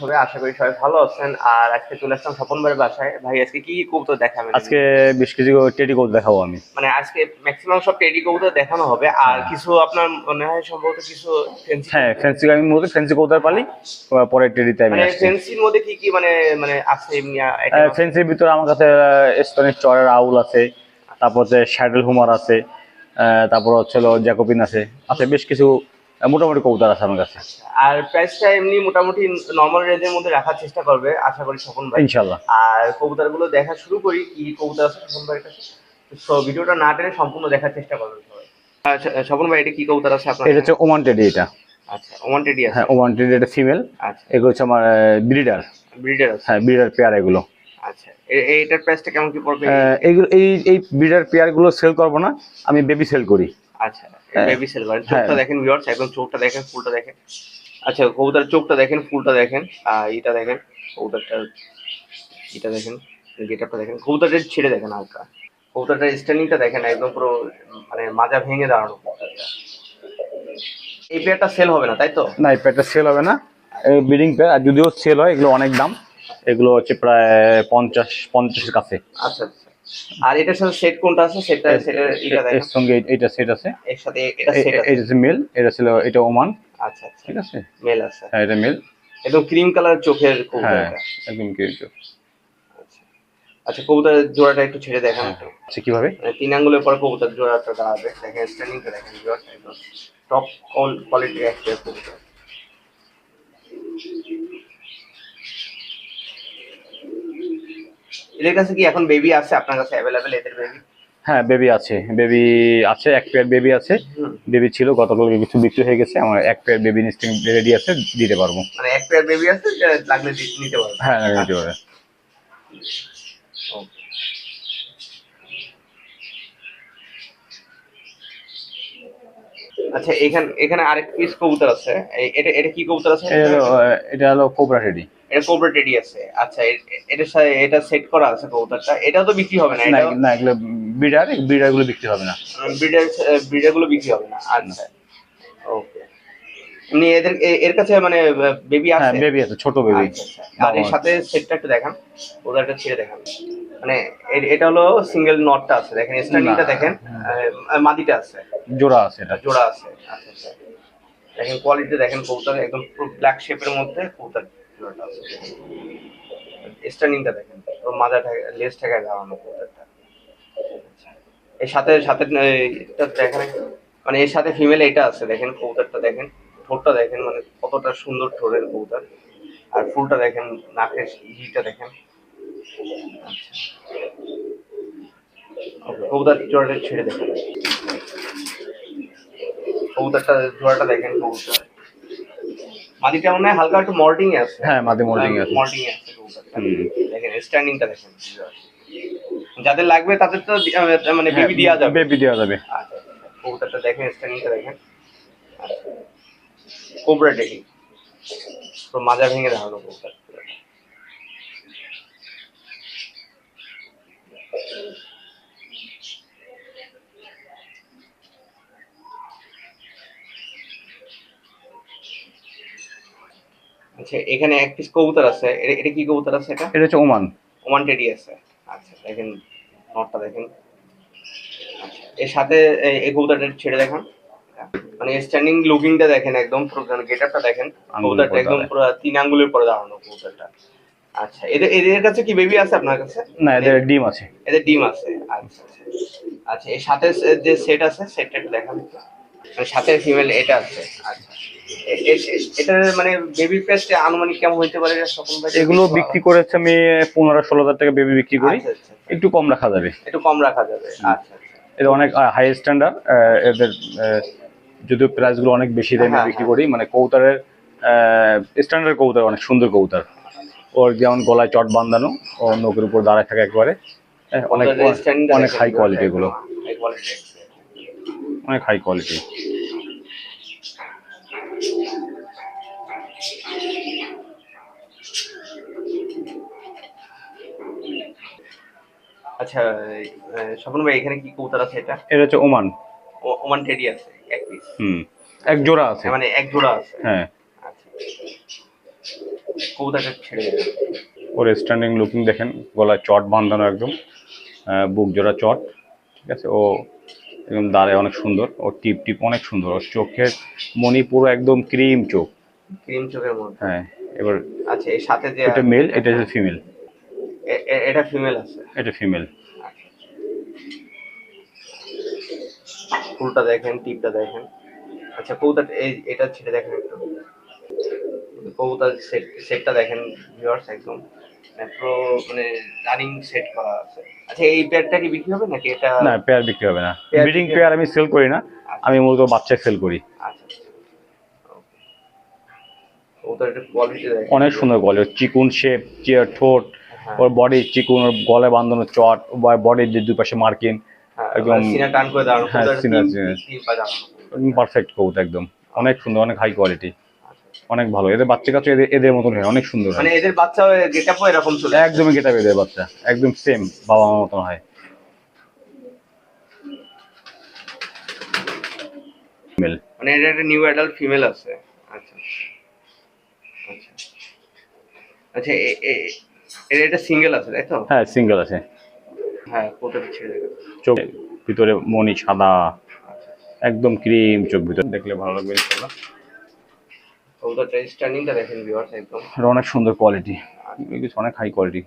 হবে আশা করি সবাই ভালো আছেন। আর আজকে চলে আসলাম স্বপন ভাইয়ের বাসায়। ভাই আজকে কি কি কবুতর দেখাবেন? আজকে বিশ কেজি টেডি কোচ দেখাবো আমি। মানে আজকে ম্যাক্সিমাম সব টেডি কবুতর দেখানো হবে। আর কিছু আপনার মনে হয় সম্ভবত কিছু হ্যাঁ ফ্যান্সি আমি মূলত ফ্যান্সি কৌতার পালি পরে টেডিতে আমি মানে ফেন্সির মধ্যে কি কি মানে মানে আছে এমনি ফ্যান্সির ভিতরে আমার কাছে স্টোনের চরের আউল আছে তারপর হচ্ছে শ্যাডেল হুমার আছে তারপর হচ্ছে জ্যাকোপিন আছে আছে বেশ কিছু মোটামুটি কবুতর আছে আমার কাছে। আর প্রাইসটা এমনি মোটামুটি নর্মাল রেঞ্জের মধ্যে রাখার চেষ্টা করবে আশা করি স্বপন ভাই। ইনশাল্লাহ। আর কবুতরগুলো দেখা শুরু করি কি কবুতর আছে স্বপন ভাইয়ের কাছে? তো ভিডিওটা না টেনে সম্পূর্ণ দেখার চেষ্টা সবাই। আচ্ছা স্বপন ভাই এটা কি কবুতর আছে আপনার এটা হচ্ছে ওমান টেডি এটা। আচ্ছা ওয়ান টেডি আছে। হ্যাঁ ওমান টেডি এটা ফিমেল আচ্ছা। এগুলো হচ্ছে আমার ব্রিডার ব্রিডার আছে। হ্যাঁ ব্রিডার পেয়ার এগুলো। আচ্ছা এইটার প্রাইসটা কেমন কি পড়বে? এইগুলো এই এই ব্রিডার পেয়ারগুলো সেল করব না আমি বেবি সেল করি। আচ্ছা বেবি সিলভার চোখটা হ্যাঁ। দেখেন ভিউয়ার্স একদম চোখটা দেখেন ফুলটা দেখেন। আচ্ছা কবুতরের চোখটা দেখেন ফুলটা দেখেন আর এটা দেখেন কবুতরটা এটা দেখেন গেটআপটা দেখেন। কবুতরটা ছেড়ে দেখেন হালকা। কবুতরটার স্ট্যান্ডিংটা দেখেন একদম পুরো মানে মাজা ভেঙে দাঁড়ানো এই পেয়ারটা সেল হবে না তাই তো? না এই পেয়ারটা সেল হবে না। ব্রিডিং পেয়ার আর যদিও সেল হয় এগুলো অনেক দাম। এগুলো হচ্ছে প্রায় পঞ্চাশ পঞ্চাশের কাছে। আচ্ছা আর এটার সাথে সেট কোনটা আছে? সেটা সেটা এটা দেখেন সঙ্গে এইটা সেট আছে। এর সাথে এটা সেট আছে। এটা মেল এটা ছিল এটা ওমান আচ্ছা আচ্ছা। ঠিক আছে? মেল আছে। হ্যাঁ এটা মেল একদম ক্রিম কালার চোখের হ্যাঁ কবুতরটা একদম কিউট আচ্ছা। কবুতরের জোড়াটা একটু ছেড়ে দেখেন একটু আচ্ছা কীভাবে? মানে তিন আঙ্গুলের পর কবুতর জোড়াটা দাঁড়াবে দেখেন স্ট্যান্ডিংটা দেখেন জোড়াটা একদম টপ কোয়ালিটির একটা কবুতর। এদের কাছে কি এখন বেবি আছে? আপনার কাছে অ্যাভেলেবেল এদের বেবি হ্যাঁ বেবি আছে। বেবি আছে এক পেয়ার বেবি আছে। বেবি ছিল গতকাল কিছু বিক্রি হয়ে গেছে। আমার এক পেয়ার বেবি নিস্টিং রেডি আছে দিতে পারব। মানে এক পেয়ার বেবি আছে লাগলে নিতে পারবে। হ্যাঁ দিতে পারবে। Okay. আচ্ছা এখানে এখানে আরেক পিস কবুতর আছে? এটা এটা কি কবুতর আছে? এটা হলো কোবরা রেডি এটা কোবরা টেডি আছে আচ্ছা এ- এ- এটার সাথে এটা সেট করা আছে কবুতরটা? এটাও তো বিক্রি হবে না না এটা এগুলো ব্রিডার ব্রিডারগুলো বিক্রি হবে না। ব্রিডার ব্রিডারগুলো বিক্রি হবে না। আচ্ছা ওকে। এমনি এদের এর কাছে মানে বেবি হ্যাঁ আছে? বেবি আছে ছোট বেবি আচ্ছা, আচ্ছা। আর এর সাথে সেটটা একটু দেখান। ওদেরটা ছেড়ে দেখান। মানে এটা হলো সিঙ্গেল নটটা আছে। দেখেন স্ট্যান্ডিংটা দেখেন। মাদিটা আছে। জোড়া আছে এটা। জোড়া আছে। আচ্ছা আচ্ছা। দেখেন কোয়ালিটি দেখেন কবুতর একদম ব্ল্যাক শেপের মধ্যে কবুতর জোড়াটা আছে স্ট্যান্ডিংটা দেখেন। পুরো মাথা লেস ঠেকায় দাঁড়ানো। এর সাথে সাথে দেখেন মানে এর সাথে ফিমেল এটা আছে, দেখেন কবুতরটা দেখেন। ঠোঁটটা দেখেন মানে কতটা সুন্দর ঠোঁটের কবুতর আর ফুলটা দেখেন, নাকের ইটা দেখেন। আচ্ছা। কবুতর জোড়াটা ছেড়ে দেখেন। কবুতরটা জোড়াটা দেখেন কবুতর মাদিটা মনে হয় হালকা একটু মল্টিং এ আছে হ্যাঁ মাঝে মল্টিং আছে মল্টিং এ আছে কবুতরটা হুম। দেখেন স্ট্যান্ডিংটা দেখেন যাদের লাগবে তাদের তো দি- আহ, মানে বেবি দেওয়া যাবে বেবি দেওয়া যাবে আচ্ছা কবুতরটা দেখেন স্ট্যান্ডিংটা দেখেন কোবরা টেডি তো মাজা ভেঙে দাঁড়ানো কবুতর আচ্ছা এখানে এক পিস কবুতর আছে। এটা কি কবুতর আছে এটা? এটা হচ্ছে ওমান। ওয়ান টেডি আছে। আচ্ছা দেখেন নটটা দেখেন। আচ্ছা এর সাথে এই- কবুতরটা ছেড়ে দেখান। মানে স্ট্যান্ডিং লুকিংটা দেখেন একদম পুরো গেটআপটা দেখেন। আঙ্গুলের কবুতরটা একদম পুরো তিন আঙ্গুলের পরে দাঁড়ানো কবুতরটা। আচ্ছা এদের এদের কাছে কি বেবি আছে আপনার কাছে? না এদের ডিম আছে। এদের ডিম আছে। আচ্ছা আচ্ছা। আচ্ছা এর সাথে যে সেট আছে সেটটা দেখান। মানে সাথে ফিমেল এটা আছে। আচ্ছা। মানে বেবি প্রাইসটা আনুমানিক কেমন হইতে পারে সকল এগুলো বিক্রি করেছে আমি পনেরো ষোলো হাজার টাকা বেবি বিক্রি করি। আচ্ছা, আচ্ছা, আচ্ছা। একটু কম রাখা যাবে। একটু কম রাখা যাবে। আচ্ছা এটা অনেক হাই স্ট্যান্ডার্ড এদের যদিও প্রাইসগুলো অনেক বেশি দামে হ্যাঁ, বিক্রি হ্যাঁ। করি মানে কৌতারের স্ট্যান্ডার্ড কৌতার অনেক সুন্দর কৌতার। ওর যেমন গলায় চট বাঁধানো ও নৌকের উপর দাঁড়ায় থাকে একবারে। হ্যাঁ, অনেক অনেক হাই কোয়ালিটি এগুলো। অনেক হাই কোয়ালিটি আচ্ছা স্বপন ভাই এখানে কি কবুতর আছে এটা? এটা হচ্ছে ওমান। ও- ওমান টেডি আছে এক পিস হুম এক জোড়া আছে। মানে এক জোড়া আছে। হ্যাঁ। আচ্ছা। কবুতরটা ছেড়ে ওর স্ট্যান্ডিং লুকিং দেখেন গলায় চট বাঁধানো একদম বুক জোড়া চট ঠিক আছে? ও একদম দাঁড়ায় অনেক সুন্দর ওর টিপ টিপ অনেক সুন্দর ওর চোখের মণি পুরো একদম ক্রিম চোখ। ক্রিম চোখের মধ্যে। হ্যাঁ এবার আচ্ছা এর সাথে যে এটা মেল এটা হচ্ছে ফিমেল এটা ফিমেল আছে। এটা ফিমেল ফুলটা দেখেন টিপটা দেখেন। আচ্ছা এই এটা ছেড়ে দেখেন একটু। কবুতর সেট সেটটা দেখেন ভিউয়ার্স একদম। পুরো মানে রানিং সেট করা আছে। আচ্ছা এই পেয়ারটা কি বিক্রি হবে নাকি এটা? না পেয়ার বিক্রি হবে না। ব্রিডিং পেয়ার আমি সেল করি না। আমি মূলত বাচ্চা সেল করি। আচ্ছা আচ্ছা। অনেক সুন্দর গলে চিকুন শেপ ঠোঁট। ওর বডি চিকুন ওর গলায় বাঁধানো চট বডির যে দুই পাশে মার্কিং হ্যাঁ, একদম- দাঁড়ানো হ্যাঁ, পারফেক্ট কবুতর একদম। অনেক সুন্দর অনেক হাই কোয়ালিটি আচ্ছা। অনেক ভালো। এদের বাচ্চা কাচ্চা এদের এদের মতন হয় অনেক সুন্দর মানে এদের বাচ্চা গেটআপও এরকম চলে। একদমই গেটা এদের বাচ্চা একদম সেম বাবা মার মতন হয়। মেল মানে এটা একটা নিউ অ্যাডাল্ট ফিমেল আছে। আচ্ছা। আচ্ছা। আচ্ছা এ- এ- এ- এটা সিঙ্গেল আছে তাই তো? হ্যাঁ সিঙ্গেল আছে। হ্যাঁ কোথাও ছেড়ে চোখ ভিতরে মনি সাদা একদম ক্রিম চোখ ভিতরে। দেখলে ভালো লাগবে ইনশাল্লাহ। কবুতরটা স্ট্যান্ডিংটা দেখেন ভিউয়ার্স একদম। এটা অনেক সুন্দর কোয়ালিটি অনেক হাই কোয়ালিটি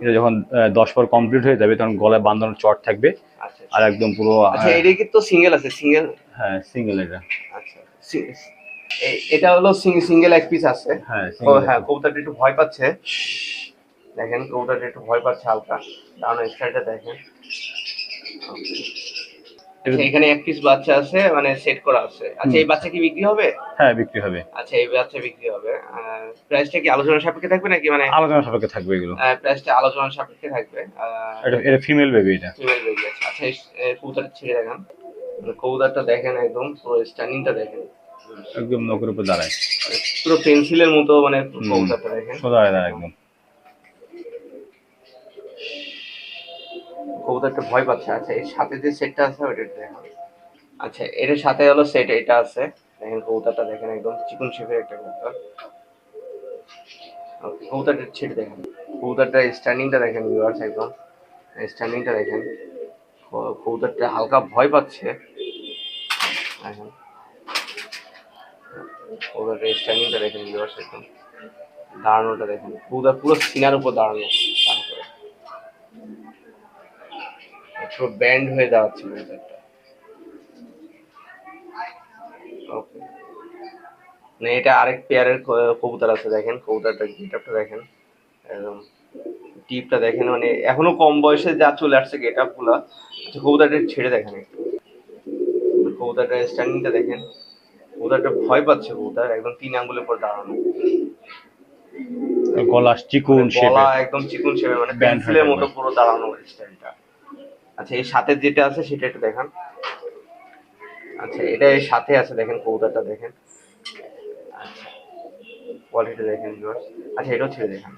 এটা যখন দশ পর কমপ্লিট হয়ে যাবে তখন গলায় বাঁধানো চট থাকবে। আচ্ছা আর একদম পুরো আচ্ছা এটা কি তো সিঙ্গেল আছে সিঙ্গেল হ্যাঁ সিঙ্গেল এটা। আচ্ছা এটা হলো সিঙ্গেল এক পিস আছে। হ্যাঁ ও হ্যাঁ। কবুতরটা একটু ভয় পাচ্ছে। দেখেন কবুতরটা একটু ভয় পাচ্ছে হালকা। ডাউন স্টাইলটা দেখেন। আচ্ছা, এখানে এক পিস বাচ্চা আছে মানে সেট করা আছে। আচ্ছা এই বাচ্চা কি বিক্রি হবে? হ্যাঁ বিক্রি হবে। আচ্ছা এই বাচ্চা বিক্রি হবে। প্রাইসটা কি আলোচনা সাপেক্ষে থাকবে নাকি মানে আলোচনা সাপেক্ষে থাকবে এগুলো। প্রাইসটা আলোচনা সাপেক্ষে থাকবে। এটা এটা ফিমেল বেবি এটা। ফিমেল বেবি আচ্ছা। এই কবুতরটা ছেড়ে দেখেন। মানে কবুতরটা দেখেন একদম পুরো স্ট্যান্ডিংটা দেখেন। একদম নখের উপর দাঁড়ায়। পুরো পেন্সিলের মতো মানে কবুতরটা দেখেন। সোজা দাঁড়ায় একদম। কবুতরটা ভয় পাচ্ছে। আচ্ছা এর সাথে যে সেটটা আছে একটু দেখেন আচ্ছা এর সাথে হলো সেট এটা আছে। দেখেন কবুতরটা, দেখেন একদম চিকন শেপের একটা কবুতর। কবুতরটা ছেড়ে দেখেন। কবুতরটা স্ট্যান্ডিংটা দেখেন ভিউয়ার্স একদম। স্ট্যান্ডিংটা দেখেন। কবুতরটা হালকা ভয় পাচ্ছে। দেখেন। কবুতরটা স্ট্যান্ডিংটা দেখেন ভিউয়ার্স একদম। দাঁড়ানোটা দেখেন। কবুতর পুরো সিনার উপর দাঁড়ানো। পুরো ব্যান্ড হয়ে দাঁড়াচ্ছে কবুতরটা ওকে মানে এটা আরেক পেয়ারের কবুতর আছে দেখেন কবুতরটা গেটআপটা দেখেন। একদম টিপটা দেখেন মানে এখনও কম বয়সে যা চলে আসছে গেটআপগুলা। আচ্ছা কবুতরটা ছেড়ে দেখেন একটু। কবুতরটা স্ট্যান্ডিংটা দেখেন। কবুতরটা ভয় পাচ্ছে কবুতর একদম তিন আঙ্গুলের পর দাঁড়ানো। গলা চিকুন গলা একদম চিকন শেপে মানে পেন্সিলের মতো পুরো দাঁড়ানো স্টাইলটা আচ্ছা এই সাথে যেটা আছে সেটা একটু দেখান। আচ্ছা এটা এর সাথে আছে, দেখেন কবুতরটা দেখেন। আচ্ছা কোয়ালিটি দেখেন ভিউয়ার্স আচ্ছা এটাও ছেড়ে দেখেন।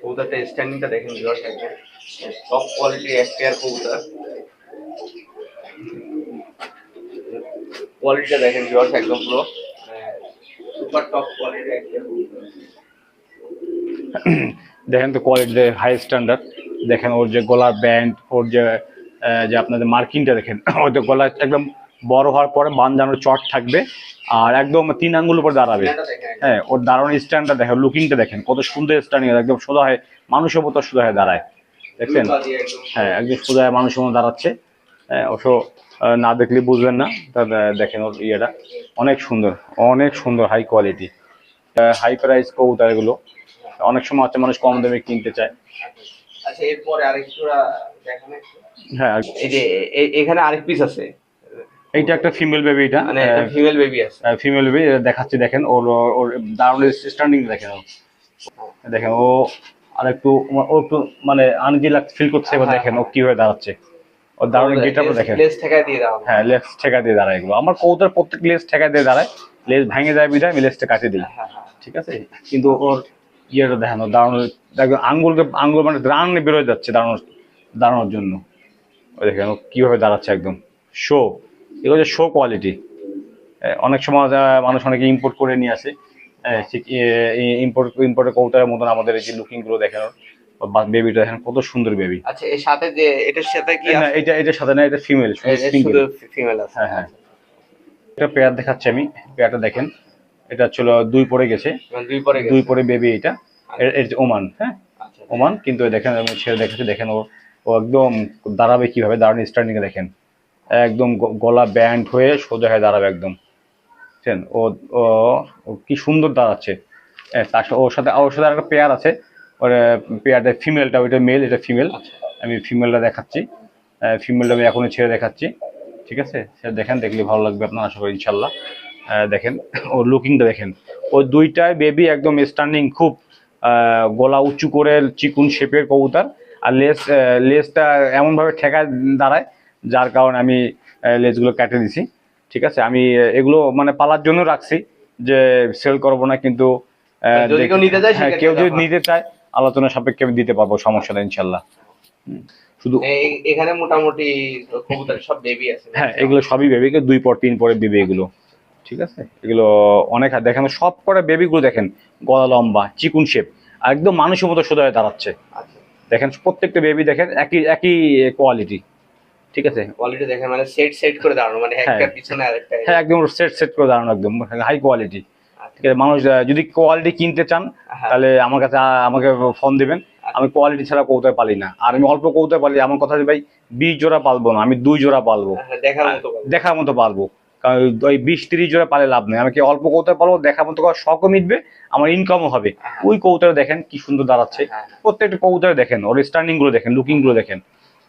কবুতরটা স্ট্যান্ডিংটা দেখেন ভিউয়ার্স একদম। টপ কোয়ালিটির এক পেয়ার কবুতর কোয়ালিটিটা দেখেন ভিউয়ার্স একদম পুরো। সুপার টপ কোয়ালিটির এক দেখেন তো কোয়ালিটি হাই স্ট্যান্ডার্ড দেখেন ওর যে গলার ব্যান্ড ওর যে যে আপনাদের মার্কিংটা দেখেন হয়তো গলা একদম বড় হওয়ার পরে বান্ধানোর চট থাকবে আর একদম তিন আঙ্গুল উপর দাঁড়াবে। হ্যাঁ ওর দাঁড়ানোর স্ট্যান্ডটা দেখেন লুকিংটা দেখেন কত সুন্দর স্ট্যান্ডিং একদম সোজা হয় মানুষের মতো সোজা হয়ে দাঁড়ায়। দেখছেন? হ্যাঁ একদম সোজা হয়ে মানুষের মতো দাঁড়াচ্ছে। হ্যাঁ অবশ্য না দেখলে বুঝবেন না দেখেন ওর ইয়েটা। অনেক সুন্দর অনেক সুন্দর হাই কোয়ালিটি হাই প্রাইস কবুতর এগুলো অনেক সময় হচ্ছে মানুষ কম দামে কিনতে চায়। আচ্ছা এরপরে আরেকটা দেখান। হ্যাঁ এই যে এখানে আরেক পিস আছে। এইটা একটা ফিমেল বেবি এটা? মানে ফিমেল বেবি আছে। ফিমেল বেবি দেখাচ্ছি দেখেন ওর ওর- দারুণ স্ট্যান্ডিং দেখেন। দেখেন ও আর একটু ও একটু মানে আনজি লাগ ফিল করছে এবার দেখেন ও কীভাবে দাঁড়াচ্ছে। ওর দারুণ গেটআপটা দেখেন। লেস ঠেকায় দিয়ে দাও হ্যাঁ লেস ঠেকা দিয়ে দাঁড়ায় এগুলো। আমার কৌতার প্রত্যেক লেস ঠেকা দিয়ে দাঁড়ায়। লেস ভেঙে যায় বিধায় আমি লেসটা কাটিয়ে দিই হ্যাঁ হ্যাঁ। ঠিক আছে? কিন্তু ওর ইয়েটা দেখেন দেখবেন আঙ্গুলকে আঙ্গুল মানে দাঁড়ানো বেরোয় যাচ্ছে দাঁড়ানোর দাঁড়ানোর জন্য। ওই দেখেন ও কীভাবে দাঁড়াচ্ছে একদম। শো এগুলো হচ্ছে শো কোয়ালিটি অনেক সময় মানুষ অনেকে ইম্পোর্ট করে নিয়ে আসে। ইম্পোর্ট ইম্পোর্টের কৌতার মতন আমাদের এই যে লুকিংগুলো দেখেন বেবিটা দেখেন কত সুন্দর বেবি আচ্ছা এর সাথে যে এটার সাথে কি আছে? এটা এটার সাথে না এটা ফিমেল শুধু ফিমেল আছে। হ্যাঁ হ্যাঁ। এটা পেয়ার দেখাচ্ছি আমি। পেয়ারটা দেখেন। এটা ছিল দুই পরে গেছে। মানে দুই পরে দুই পরে বেবি এটা। এর- ওমান হ্যাঁ? আচ্ছা ওমান কিন্তু দেখেন আমি ছেড়ে দেখাচ্ছি দেখেন ও ও একদম দাঁড়াবে কীভাবে? দাঁড়ানো এ দেখেন। একদম গলা ব্যান্ড হয়ে সোজা হয়ে দাঁড়াবে একদম। বুঝছেন? ও ও কি সুন্দর দাঁড়াচ্ছে। হ্যাঁ, তার ওর সাথে ওর সাথে একটা পেয়ার আছে। ওর পেয়ারটা ফিমেলটা ওইটা মেল এটা ফিমেল আমি ফিমেলটা দেখাচ্ছি। ফিমেলটা আমি এখনই ছেড়ে দেখাচ্ছি। ঠিক আছে? সেটা দেখেন দেখলে ভালো লাগবে আপনার আশা করি ইনশাল্লাহ দেখেন ওর লুকিংটা দেখেন। ও দুইটায় বেবি একদম স্ট্যান্ডিং খুব গলা উঁচু করে চিকুন শেপের কবুতর। আর লেস লেসটা এমনভাবে ঠেকায় দাঁড়ায় যার কারণে আমি লেসগুলো কেটে দিছি ঠিক আছে? আমি এগুলো মানে পালার জন্য রাখছি যে সেল করব না কিন্তু কেউ নিতে চায়, হ্যাঁ কেউ যদি নিতে চায় আলোচনা সাপেক্ষে আমি দিতে পারব সমস্যা নেই ইনশাল্লাহ শুধু এখানে মোটামুটি কবুতর সব বেবি আছে। হ্যাঁ এগুলো সবই বেবিকে দুই পর তিন পরে বেবি এগুলো। ঠিক আছে? এগুলো অনেক দেখেন সব করে বেবিগুলো দেখেন গলা লম্বা চিকুন শেপ একদম মানুষের মতো সোজা হয়ে দাঁড়াচ্ছে। আচ্ছা। দেখেন প্রত্যেকটা বেবি দেখেন একই একই কোয়ালিটি ঠিক আছে? কোয়ালিটি দেখেন মানে সেট সেট করে দাঁড়ানো মানে একটা হ্যাঁ। পিছনে আরেকটা হ্যাঁ একদম সেট সেট করে দাঁড়ানো একদম হাই কোয়ালিটি আচ্ছা। ঠিক আছে মানুষ যদি কোয়ালিটি কিনতে চান হ্যাঁ। তাহলে আমার কাছে আমাকে ফোন দিবেন। আমি কোয়ালিটি ছাড়া কৌতায় পালি না। আর আমি অল্প কৌতায় পালি আমার কথা ভাই বিশ জোড়া পালবো না আমি দুই জোড়া পালবো। হ্যাঁ, দেখার মতো দেখার মতো পালবো। কারণ ওই- বিশ তিরিশ জোড়া পালে লাভ নেই। আমাকে অল্প কৌতায় পালবো? দেখার মতো করে শখও মিটবে আমার ইনকামও হবে। হ্যাঁ। ওই কৌতায় দেখেন কি সুন্দর দাঁড়াচ্ছে। হ্যাঁ। প্রত্যেকটা কৌতায় দেখেন ওর স্ট্যান্ডিংগুলো দেখেন লুকিংগুলো দেখেন।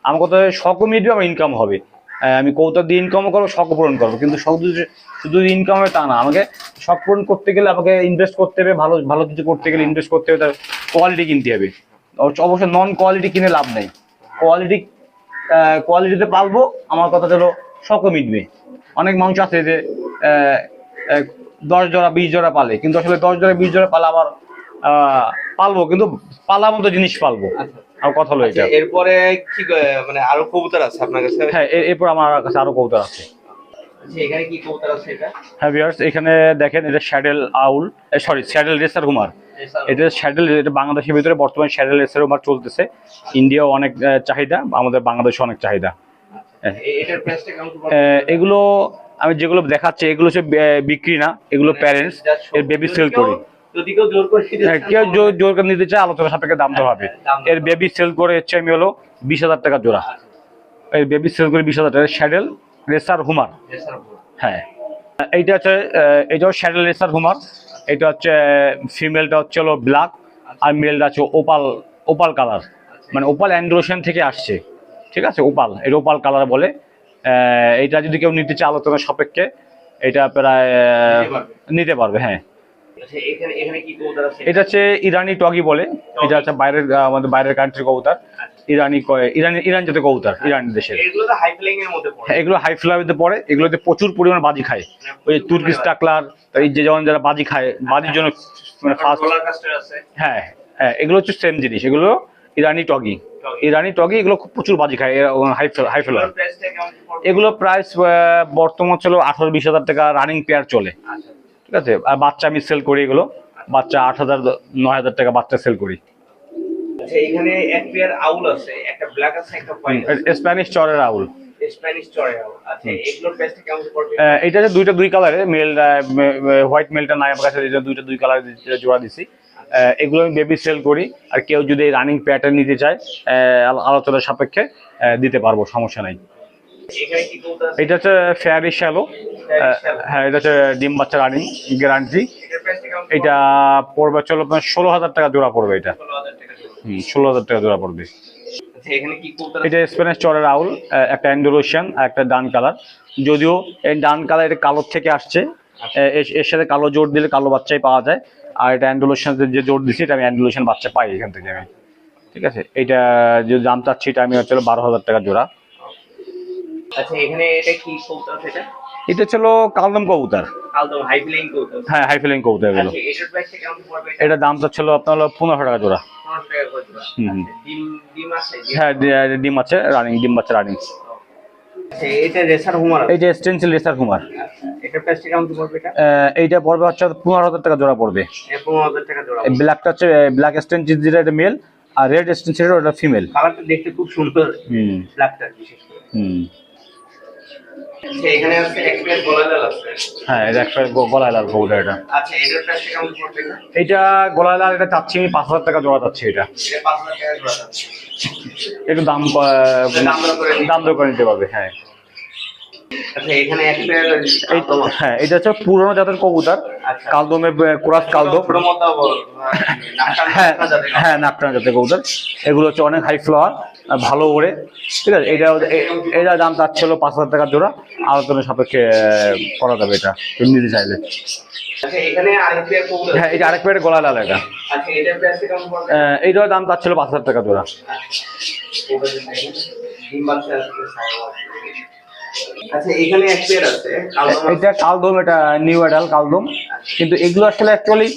আমার কথা শখও মিটবে আমার ইনকাম হবে। আমি কৌতা দিয়ে ইনকামও করব শখ পূরণ করব। কিন্তু শখ যদি শুধু ইনকাম হবে তা না। আমাকে শখ পূরণ করতে গেলে আমাকে ইনভেস্ট করতে হবে ভালো ভালো কিছু করতে গেলে ইনভেস্ট করতে হবে তার কোয়ালিটি কিনতে হবে। অবশ্য- অবশ্য নন কোয়ালিটি কিনে লাভ নেই। কোয়ালিটি কোয়ালিটিতে পালবো আমার কথা হলো শখও মিটবে। অনেক মানুষ আছে যে দশ জোড়া বিশ জোড়া পালে। কিন্তু আসলে দশ জোড়া বিশ জোড়া পালে আবার পালবো। কিন্তু পালার মতো জিনিস পালবো। আচ্ছা। আমার কথা হলো এটা। আচ্ছা, এরপরে কি মানে আরও কবুতর আছে আপনার কাছে? হ্যাঁ এরপর আমার কাছে আরও কৌতর আছে। আচ্ছা, কবুতর আছে হ্যাঁ ভিউয়ার্স এখানে দেখেন এটা saddle owl sorry saddle racer homer. এটা শ্যাডেল এটা বাংলাদেশের ভিতরে বর্তমানে শ্যাডেল রেসার হুমার চলতেছে। ইন্ডিয়াও অনেক চাহিদা আমাদের বাংলাদেশে অনেক চাহিদা। এগুলো আমি যেগুলো দেখাচ্ছি এগুলো হচ্ছে বে- বিক্রি না এগুলো প্যারেন্টস এর বেবি সেল করি। কেউ জোর করে নিতে হ্যাঁ, জোর করে নিতে চায় আলোচনা সাপেক্ষে দাম তো হবে। দাম তো এর বেবি সেল করে হচ্ছে আমি হলো বিশ হাজার টাকা জোড়া। এর বেবি সেল করে বিশ হাজার টাকা শ্যাডেল রেসার হুমার। হ্যাঁ। এইটা হচ্ছে এটাও শ্যাডেল রেসার হুমার এটা হচ্ছে ফিমেলটা হচ্ছে হলো ব্ল্যাক আর মেলটা হচ্ছে ওপাল ওপাল কালার মানে ওপাল অ্যান্ড্রোশন থেকে আসছে। ঠিক আছে? ওপাল। এটা ওপাল কালার বলে। এটা যদি কেউ নিতে চায় আলোচনা সাপেক্ষে এটা প্রায় নিতে পারবে। হ্যাঁ। আচ্ছা, এটা হচ্ছে ইরানি টগি বলে। এটা হচ্ছে বাইরের আমাদের বাইরের কান্ট্রি কবুতর। ইরানি ক- ইরানি ইরান জাতীয় কবুতর ইরান দেশের। এগুলো হাই ফ্লাইং এর পড়ে। হ্যাঁ, এগুলো হাই ফ্লাইতে পড়ে। এগুলোতে প্রচুর পরিমাণ বাজি খায়। ওই তুর্কিশ টাকলার এই যে যেমন যারা বাজি খায় বাজির জন্য মানে ফার্স্ট হ্যাঁ হ্যাঁ এগুলো হচ্ছে সেম জিনিস। এগুলো ইরানি টগি। ইরানি টগি এগুলো খুব প্রচুর বাজি খায় হাই হাই ফ্লার এগুলো প্রাইস বর্তমান ছিল আঠারো বিশ হাজার টাকা রানিং পেয়ার চলে। আচ্ছা ঠিক আছে? আর বাচ্চা আমি সেল করি এগুলো। বাচ্চা আট হাজার নয় হাজার টাকা বাচ্চা সেল করি। আচ্ছা এখানে এক পেয়ার আউল আছে একটা ব্ল্যাক আছে একটা স্প্যানিশ চরের আউল। আচ্ছা এটা যে দুইটা দুই কালারের মেল হোয়াইট মেলটা নাই আমার কাছে দুইটা দুই কালার জোড়া দিছি। এগুলো আমি বেবি সেল করি। আর কেউ যদি রানিং প্যাটার্ন নিতে চায় আলোচনার সাপেক্ষে দিতে পারব সমস্যা নাই। এটা হচ্ছে ফেয়ারি শ্যালো হ্যাঁ এটা হচ্ছে ডিম বাচ্চা রানিং গ্যারান্টি এটা পড়বে চলো আপনার ষোলো হাজার টাকা জোড়া পড়বে এটা। হুম ষোলো হাজার টাকা জোড়া পড়বে। আচ্ছা এটা স্প্যানিশ চরের আউল একটা অ্যান্ডোরোশিয়ান আর একটা ডান কালার। যদিও এই ডান কালার এটা কালোর থেকে আসছে এর- এর সাথে কালো জোর দিলে কালো বাচ্চাই পাওয়া যায়। আর এটা অ্যান্ডোলোশন যে জোর দিচ্ছি এটা আমি অ্যান্ডোলোশন বাচ্চা পাই এখান থেকে আমি। ঠিক আছে? এটা যে দাম চাচ্ছি এটা আমি হচ্ছে বারো হাজার টাকা জোড়া। আচ্ছা এখানে এটা কি কবুতর আছে এটা এটা ছিল কালদম কবুতর। হ্যাঁ হাই ফিলিং কবুতর এগুলো। আচ্ছা এটার প্রাইসটা কেমন এটা? দাম চাচ্ছিল আপনার হলো পনেরোশো টাকা জোড়া। হ্যাঁ ডিম আছে রানিং ডিম বাচ্চা রানিং আচ্ছা, এটা রেসার হুমার এইটা স্টেনসিল রেসার হুমার এটা প্রাইসটা কেমন পড়বে এটা? আহ, এইটা পড়বে হচ্ছে পনেরো হাজার টাকা জোড়া পড়বে। টাকা জোড়া ব্ল্যাকটা হচ্ছে ব্ল্যাক স্টেনসিল যেটা এটা মেল আর রেড স্টেনসিল ওটা ফিমেল কালারটা দেখতে খুব সুন্দর হুম। ব্ল্যাকটা বিশেষ করে। হুম। আচ্ছা, এখানে আছে এক্সপ্রেস গোলালাল আছে। হ্যাঁ এটা একটা গ- গলায় এটা। আচ্ছা এটার প্রাইসটা কেমন পড়বে এটা? এইটা এটা চাচ্ছি আমি পাঁচ হাজার টাকা জোড়া চাচ্ছি এটা। এটা টাকা জোড়া একটু দাম দাম দর করে নিতে পারবে হ্যাঁ আচ্ছা এখানে এক্সপ্রেস এই হ্যাঁ এটা হচ্ছে পুরোনো জাতের কবুতর। আচ্ছা। ক্রাস কালদম। নাকটা হ্যাঁ যাবে না। হ্যাঁ নাকটানা জাতের কবুতর। এগুলো হচ্ছে অনেক হাই ফ্লাওয়ার ভালো ওড়ে। ঠিক আছে এটা এটা দাম তার ছিল পাঁচ হাজার টাকা জোড়া। আলোচনার সাপেক্ষে করা যাবে এটা তুমি নিতে চাইলে। আচ্ছা হ্যাঁ এটা আরেক পেয়ারে গলা লাল এটা। আচ্ছা এইটার দাম তার ছিল পাঁচ হাজার টাকা জোড়া। আচ্ছা এখানে এক পেয়ার আছে কালো মাছ এটা কালদম এটা নিউ অ্যাডাল কালদম। কিন্তু এগুলো আসলে অ্যাকচুয়ালি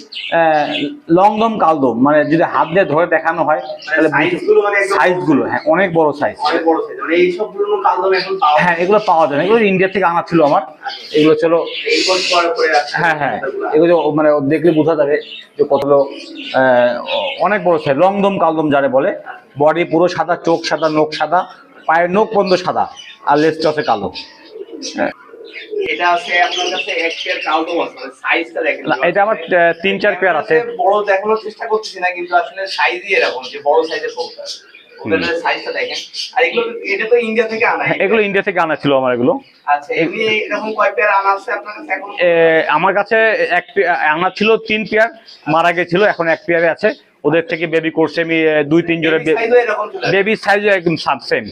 লং দম কালদম। মানে যদি হাত দিয়ে ধরে দেখানো হয় তাহলে সাইজ মানে একদম সাইজগুলো হ্যাঁ অনেক বড় সাইজ সাইজ মানে পাওয়া হ্যাঁ এগুলো পাওয়া যায় না। এগুলো ইন্ডিয়া থেকে আনা ছিল আমার। এগুলো ছিল হ্যাঁ হ্যাঁ। এগুলো মানে দেখলে বোঝা যাবে যে কতগুলো অনেক বড় সাইজ লংদম কালদম যারে বলে বডি পুরো সাদা চোখ সাদা নখ সাদা পায়ের নখ বন্ধ সাদা আর লেজটা হচ্ছে কালো। এটা আছে আপনার কাছে এক পেয়ার কালদম আছে মানে সাইজটা দেখেন। এটা আমার তিন চার পেয়ার আছে। বড় দেখানোর চেষ্টা করতেছি না কিন্তু আসলে সাইজই এরকম যে বড় সাইজের কবুতর সাইজটা দেখেন। আর এগুলো এটা তো ইন্ডিয়া থেকে আনা হ্যাঁ, এগুলো ইন্ডিয়া থেকে আনা ছিল আমার এগুলো। আচ্ছা এমনি এরকম কয় পেয়ার আনা আছে আপনার কাছে এখন? আমার কাছে এক আনা ছিল তিন পেয়ার মারা গেছিল এখন এক পেয়ারে আছে। ওদের থেকে বেবি করছে আমি দুই তিন জোড়া আসে। বেবি সাইজ একদম সেম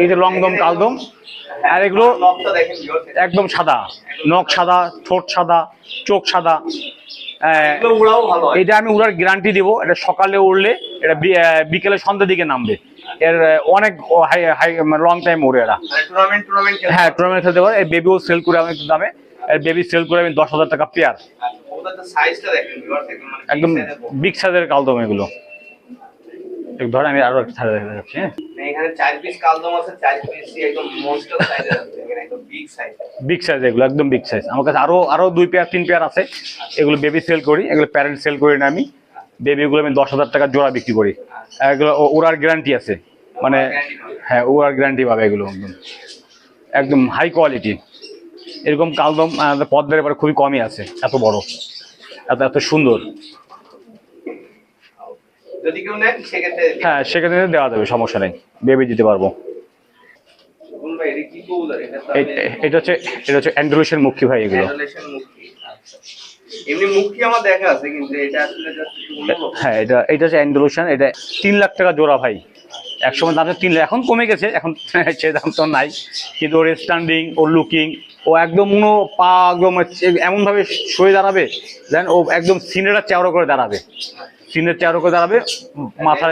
এই যে লংদম কালদম আর এগুলো একদম সাদা। নখ সাদা ঠোঁট সাদা চোখ সাদা। এটা আমি উড়ার গ্যারান্টি দিব। এটা সকালে উড়লে এটা বিকেলে সন্ধ্যের দিকে নামবে। এর অনেক লং টাইম ওড়ে এরা। মানে হ্যাঁ টুর্নামেন্ট খেলতে পারে এই বেবিও সেল করে আমি একটু দামে। আর বেবি সেল করে আমি দশ হাজার টাকা পেয়ার viewers, একদম মানে এর। বিগ সাইজের কালদম এগুলো। ধর আমি আরও একটা দেখা যাচ্ছে হ্যাঁ। মানে এখানে চার পিস কালদম আছে চার পিস একদম মনস্টার সাইজের আছে এখানে একদম বিগ সাইজ বিগ সাইজ এগুলো একদম বিগ সাইজ আমার কাছে আরও আরও দুই পেয়ার তিন পেয়ার আছে। এগুলো বেবি সেল করি এগুলো প্যারেন্ট সেল করি না আমি। বেবিগুলো আমি দশ হাজার টাকা জোড়া বিক্রি করি। এগুলো ও- ওরার গ্যারান্টি আছে। মানে হ্যাঁ ওরার গ্যারান্টি পাবে এগুলো একদম। একদম হাই কোয়ালিটি এরকম কালদম পদ্মের এবারে খুবই কমই আছে এত বড়। এত এত সুন্দর। যদি কেউ নেন সেক্ষেত্রে হ্যাঁ সেক্ষেত্রে দেওয়া যাবে সমস্যা নেই। বেবি দিতে পারব। ভাই এটা হচ্ছে এটা হচ্ছে অ্যান্ড্রুলেশন মুখী ভাই এগুলো। মুক্তি আচ্ছা। এমনি মুক্তি আমার দেখা আছে কিন্তু এটা আসলে just একটু অন্যরকম। হ্যাঁ এটা এটা হচ্ছে অ্যান্ড্রুলেশন এটা তিন লাখ টাকা জোড়া ভাই। একসময় দাম তিন লাখ এখন কমে গেছে এখন সে দাম তো নাই। কিন্তু ওর স্ট্যান্ডিং ওর লুকিং ও একদম উনো পা একদম এমন ভাবে শুয়ে দাঁড়াবে দেন ও একদম সিনেটা চেওড়া করে দাঁড়াবে। সিনের চেয়ার করে দাঁড়াবে মাথার।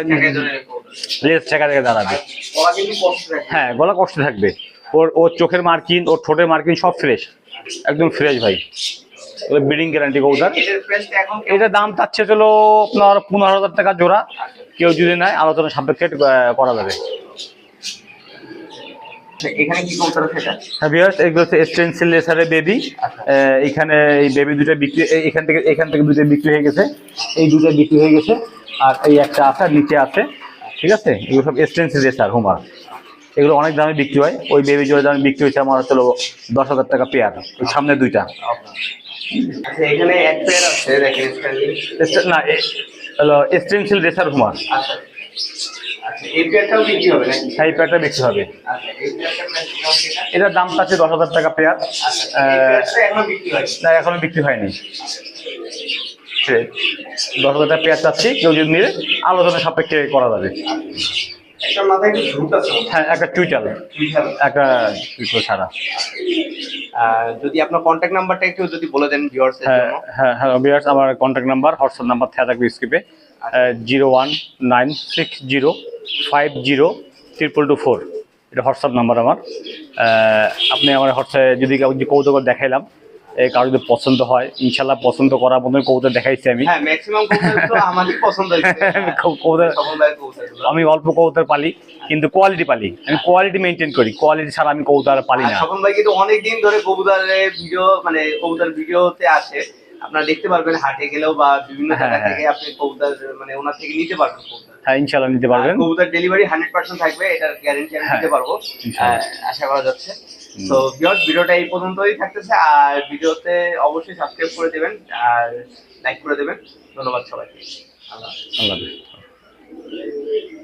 লেজ ঠেকা থেকে দাঁড়াবে। হ্যাঁ গলা কষ্ট থাকবে ওর ওর চোখের মার্কিন ওর ঠোঁটের মার্কিন সব ফ্রেশ একদম ফ্রেশ ভাই ব্রিডিং গ্যারান্টি কৌদার? এটা দাম চাচ্ছে চলো আপনার পনেরো হাজার টাকা জোড়া কেউ যদি নেয় আলোচনা সাপেক্ষে করা যাবে এখানে কি কবুতর হ্যাঁ ভিউয়ার্স এগুলো হচ্ছে স্টেনসিল লেসারের বেবি এখানে এই বেবি দুটো বিক্রি এখান থেকে এখান থেকে দুটো বিক্রি হয়ে গেছে। এই দুটো বিক্রি হয়ে গেছে আর এই একটা আছে নিচে আছে। ঠিক আছে? এগুলো সব স্টেনসিল লেসার হুমার। এগুলো অনেক দামে বিক্রি হয়। ওই বেবি জোড়া দামে বিক্রি হয়েছে আমার হচ্ছে দশ হাজার টাকা পেয়ার ওই সামনে দুইটা। আচ্ছা না হলো স্টেনসিল রেসার হুমার। আচ্ছা আচ্ছা। এই বিক্রি হবে পেয়ারটা বিক্রি হবে। আচ্ছা এটার দাম চাচ্ছে দশ হাজার টাকা পেয়ার আচ্ছা না এখনও বিক্রি হয়নি। দশ হাজার টাকা পেয়ার চাচ্ছি কেউ যদি নিলে আলোচনা সাপেক্ষে করা যাবে। আছে হয়। হ্যাঁ একটা টুইটার। একটা টুইটার ছাড়া। আহ, যদি আপনার কন্ট্যাক্ট নাম্বারটা একটু যদি বলে দেন ভিউয়ার্স হ্যাঁ হ্যাঁ হ্যাঁ আমার কন্ট্যাক্ট নাম্বার হোয়াটসঅ্যাপ নাম্বার থাকা থাকবে স্ক্রিপে zero one nine six zero five zero triple two four. এটা হোয়াটসঅ্যাপ নাম্বার আমার। আপনি আমার হোয়াটসঅ্যাপে যদি যে কৌতুক দেখাইলাম এই কারও যদি পছন্দ হয় ইনশাল্লাহ পছন্দ করার মতন কবুতর দেখাইছি আমি। হ্যাঁ। আমি অল্প কবুতর পালি কিন্তু কোয়ালিটি পালি। আমি কোয়ালিটি মেনটেন করি। কোয়ালিটি ছাড়া আমি কবুতর পালি না। স্বপন ভাই কিন্তু অনেকদিন ধরে কবুতরের ভিডিও মানে কবুতর ভিডিওতে আসে। আপনারা দেখতে পারবেন হাটে গেলেও বা বিভিন্ন হ্যাঁ, জায়গা হ্যাঁ। থেকে আপনি কবুতর মানে ওনার থেকে নিতে পারবেন হ্যাঁ ইনশাল্লাহ নিতে পারবেন। কবুতর ডেলিভারি হান্ড্রেড পার্সেন্ট থাকবে এটার গ্যারেন্টি আমি হ্যাঁ, দিতে পারব। ইনশাআল্লাহ। আশা করা যাচ্ছে। তো ভিউয়ার্স ভিডিওটা এই পর্যন্তই থাকতেছে। আর ভিডিওতে অবশ্যই সাবস্ক্রাইব করে দেবেন আর লাইক করে দেবেন। ধন্যবাদ সবাইকে। আল্লাহ আল্লাহ হাফেজ।